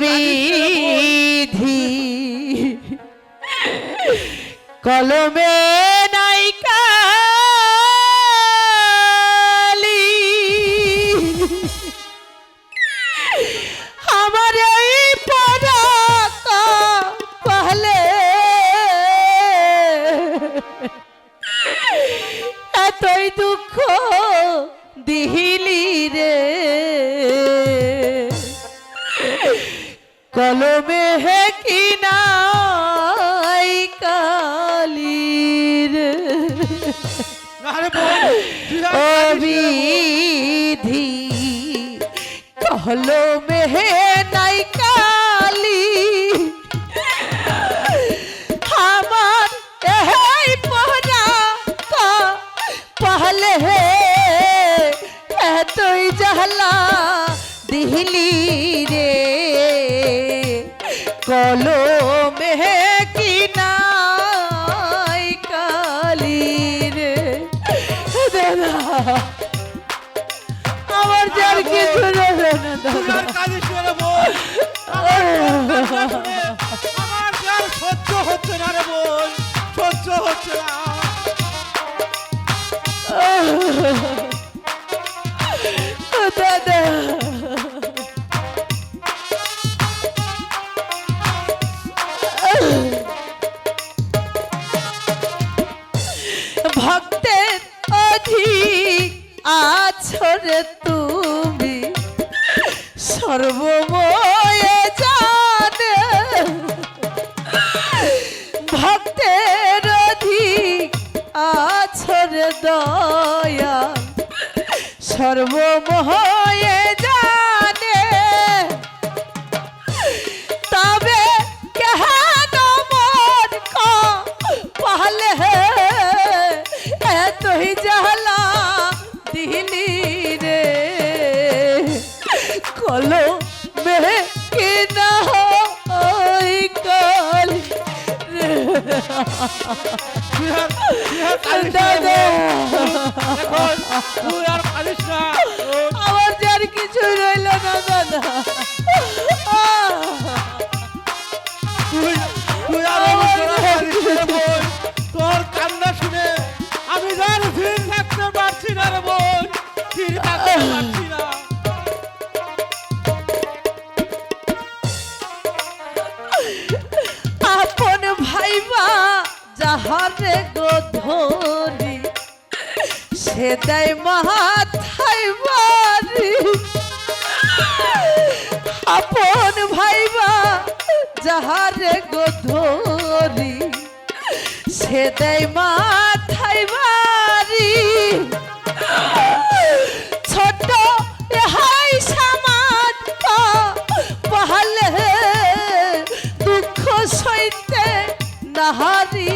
বিধি কলমে নাই কালি আমার এই পড়া পহলে এতই দুঃখ দিহিলি কলমে হে কি নাই কালির আরে বোন তুই আর অবিধি কলমে হে নাই কালি আমার এই পহরা কা পহলে হে এতই জাহলা দিহলি রে কলমে হে কি নাই কালি রে দাদা আমার যার কিছু দেবে না দাদা আমার যার সহ্য হচ্ছে না রে সহ্য হচ্ছে না। আছরে তুমি সর্বময় জানে। ভক্তের অধিক আছরে দয়া। সর্বময় জানে। আমার রইল না দাদা তুই আর জন্য কাঁদিস না। তোর কান্না শুনে আমি যার ফির থাকতে পারছি না রে বোন। ফির থাকতে পারছি যাহারে গোধরি সে দেয় মাথায় বাড়ি আপন ভাইবা যাহারে গোধরি সে দেয় মাথায় বাড়ি ছোট হাই সমাজ পহলে দুঃখ সইতে নাহারি।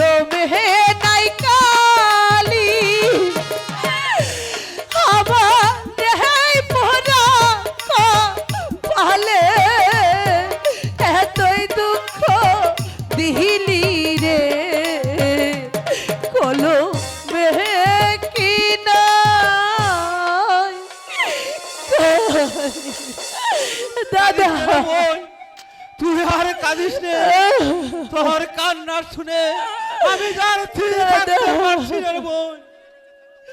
মে নাই কালি আর কাঁদিস নে তোর কান্না শুনে আমি যার পারছি বোন।